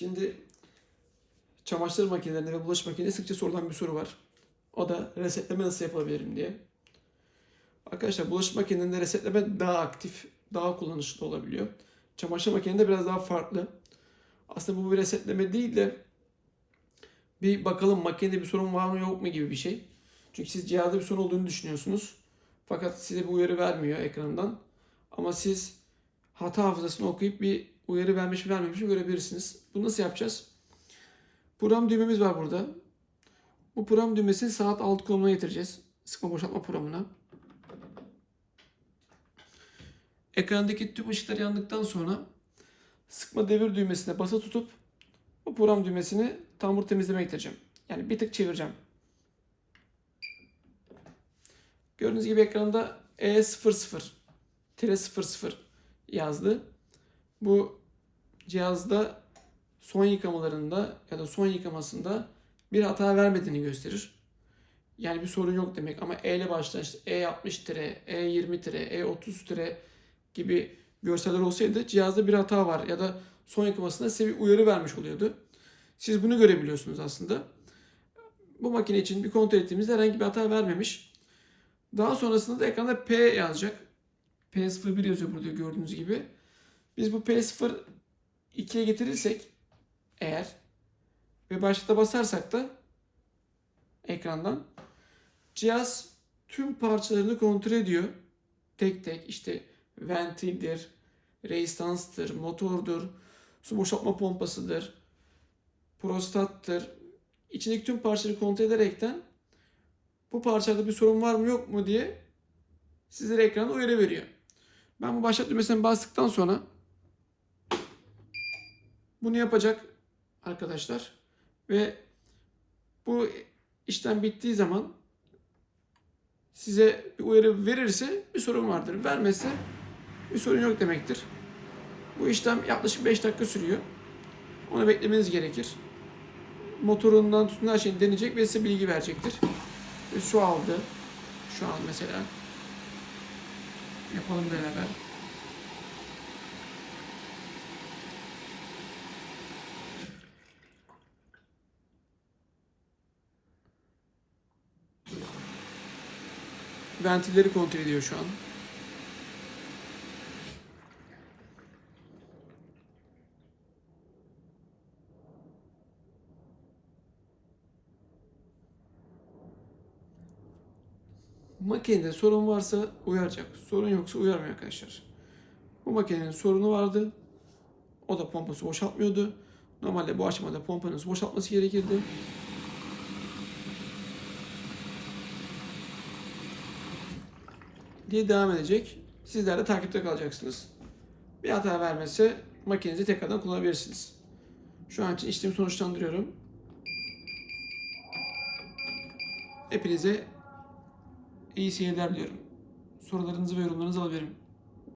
Şimdi çamaşır makinelerinde ve bulaşık makinelerinde sıkça sorulan bir soru var. O da resetleme nasıl yapabilirim diye. Arkadaşlar bulaşık makinelerinde resetleme daha aktif, daha kullanışlı olabiliyor. Çamaşır makinelerinde biraz daha farklı. Aslında bu bir resetleme değil de bir bakalım makinede bir sorun var mı yok mu gibi bir şey. Çünkü siz cihazda bir sorun olduğunu düşünüyorsunuz. Fakat size bir uyarı vermiyor ekrandan. Ama siz hata hafızasını okuyup bir uyarı vermiş mi vermemiş mi görebilirsiniz. Bunu nasıl yapacağız? Program düğmemiz var burada. Bu program düğmesini saat alt konumuna getireceğiz. Sıkma boşaltma programına. Ekrandaki tüm ışıklar yandıktan sonra sıkma devir düğmesine basa tutup bu program düğmesini tambur temizlemeye getireceğim. Yani bir tık çevireceğim. Gördüğünüz gibi ekranda E00 00 yazdı. Bu cihazda son yıkamalarında ya da son yıkamasında bir hata vermediğini gösterir. Yani bir sorun yok demek ama E ile başlayan işte E60 tire, E20 tire, E30 tire gibi görseller olsaydı cihazda bir hata var ya da son yıkamasında size bir uyarı vermiş oluyordu. Siz bunu görebiliyorsunuz aslında. Bu makine için bir kontrol ettiğimizde herhangi bir hata vermemiş. Daha sonrasında da ekranda P yazacak. P01 yazıyor burada gördüğünüz gibi. Biz bu P0 2'ye getirirsek eğer ve başta basarsak da ekrandan cihaz tüm parçalarını kontrol ediyor. Tek tek işte ventildir, rezistanstır, motordur, su boşaltma pompasıdır, prostattır. İçindeki tüm parçaları kontrol ederekten bu parçada bir sorun var mı yok mu diye sizlere ekranda uyarı veriyor. Ben bu başlat düğmesine bastıktan sonra bunu yapacak arkadaşlar ve bu işlem bittiği zaman size bir uyarı verirse bir sorun vardır. Vermezse bir sorun yok demektir. Bu işlem yaklaşık 5 dakika sürüyor. Onu beklemeniz gerekir. Motorundan tutun her şeyini deneyecek ve size bilgi verecektir. Ve su aldı. Şu an mesela. Yapalım beraber. Ventilleri kontrol ediyor şu an. Makinede sorun varsa uyaracak. Sorun yoksa uyarmıyor arkadaşlar. Bu makinenin sorunu vardı. O da pompası boşaltmıyordu. Normalde bu aşamada pompanın boşaltması gerekirdi. Diye devam edecek. Sizler de takipte kalacaksınız. Bir hata vermezse makinenizi tekrardan kullanabilirsiniz. Şu an için işlemi sonuçlandırıyorum. Hepinize iyi seyirler diliyorum. Sorularınızı ve yorumlarınızı alabilirim.